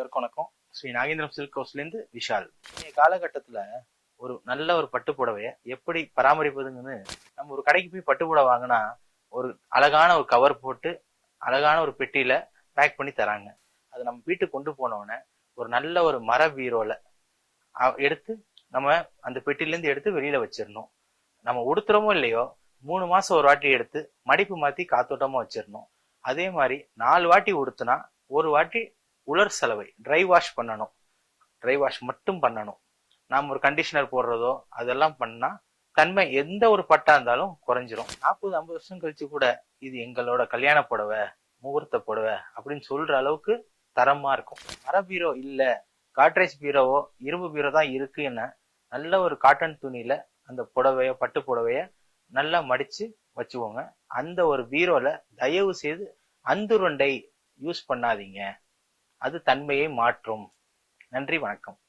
எல்லாருக்கும் வணக்கம். ஸ்ரீ நாகேந்திரம் சில்க் ஹவுஸ்லேருந்து விஷால். இன்றைய காலகட்டத்தில் ஒரு நல்ல ஒரு பட்டு புடவைய எப்படி பராமரிப்பதுங்கன்னு நம்ம ஒரு கடைக்கு போய் பட்டு புடவை வாங்கினா ஒரு அழகான ஒரு கவர் போட்டு அழகான ஒரு பெட்டியில பேக் பண்ணி தராங்க. அது நம்ம வீட்டுக்கு கொண்டு போனோடனே ஒரு நல்ல ஒரு மர பீரோல எடுத்து நம்ம அந்த பெட்டிலேருந்து எடுத்து வெளியில வச்சிடணும். நம்ம உடுத்துறோமோ இல்லையோ மூணு மாசம் ஒரு வாட்டி எடுத்து மடிப்பு மாத்தி காத்தோட்டமா வச்சிடணும். அதே மாதிரி நாலு வாட்டி உடுத்துனா ஒரு வாட்டி உலர் சலவை ட்ரை வாஷ் பண்ணணும். ட்ரை வாஷ் மட்டும் பண்ணணும். நாம் ஒரு கண்டிஷனர் போடுறதோ அதெல்லாம் பண்ணால் தன்மை எந்த ஒரு பட்டா இருந்தாலும் குறைஞ்சிரும். நாற்பது ஐம்பது வருஷம் கழிச்சு கூட இது எங்களோட கல்யாண புடவை முகூர்த்த புடவை அப்படின்னு சொல்ற அளவுக்கு தரமா இருக்கும். மர பீரோ இல்ல காட்ரேஜ் பீரோவோ இரும்பு பீரோ தான் இருக்குன்னு நல்ல ஒரு காட்டன் துணியில அந்த புடவையோ பட்டு புடவைய நல்லா மடிச்சு வச்சுக்கோங்க. அந்த ஒரு பீரோல தயவு செய்து அந்துருண்டை யூஸ் பண்ணாதீங்க. அது தன்மையை மாற்றும். நன்றி வணக்கம்.